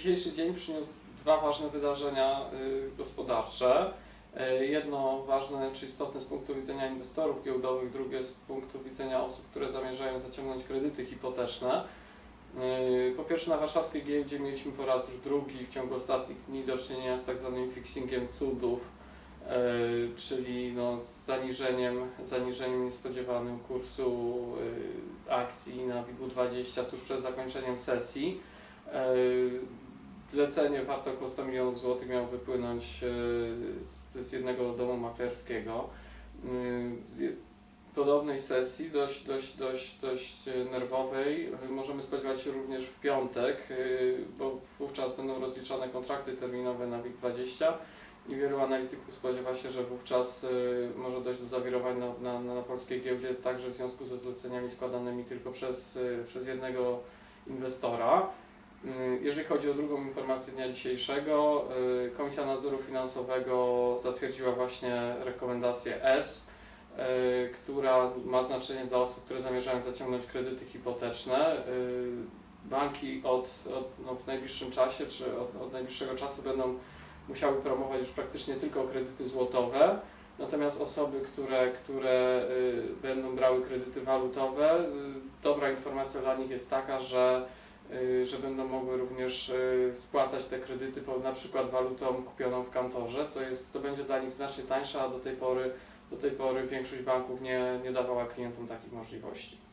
Dzisiejszy dzień przyniósł dwa ważne wydarzenia y, gospodarcze. Y, Jedno ważne czy istotne z punktu widzenia inwestorów giełdowych, drugie z punktu widzenia osób, które zamierzają zaciągnąć kredyty hipoteczne. Y, Po pierwsze na warszawskiej giełdzie mieliśmy po raz już drugi w ciągu ostatnich dni do czynienia z tak zwanym fixingiem cudów, czyli no, zaniżeniem, zaniżeniem niespodziewanym kursu akcji na WIG-20 tuż przed zakończeniem sesji. Zlecenie warte około 100 milionów złotych miało wypłynąć y, z, z jednego domu maklerskiego. Y, Podobnej sesji, dość, dość, dość, dość nerwowej, możemy spodziewać się również w piątek, y, bo wówczas będą rozliczane kontrakty terminowe na WIG-20 i wielu analityków spodziewa się, że wówczas może dojść do zawirowań na, na, na polskiej giełdzie, także w związku ze zleceniami składanymi tylko przez, przez jednego inwestora. Y, Jeżeli chodzi o drugą informację dnia dzisiejszego, y, Komisja Nadzoru Finansowego zatwierdziła właśnie rekomendację S, y, która ma znaczenie dla osób, które zamierzają zaciągnąć kredyty hipoteczne. Banki od, od, no w najbliższym czasie, czy od, od najbliższego czasu będą musiały promować już praktycznie tylko kredyty złotowe. Natomiast osoby, które, które będą brały kredyty walutowe, dobra informacja dla nich jest taka, że że będą mogły również y, spłacać te kredyty na przykład walutą kupioną w kantorze, co, jest, co będzie dla nich znacznie tańsze, a do tej pory, do tej pory większość banków nie, nie dawała klientom takich możliwości.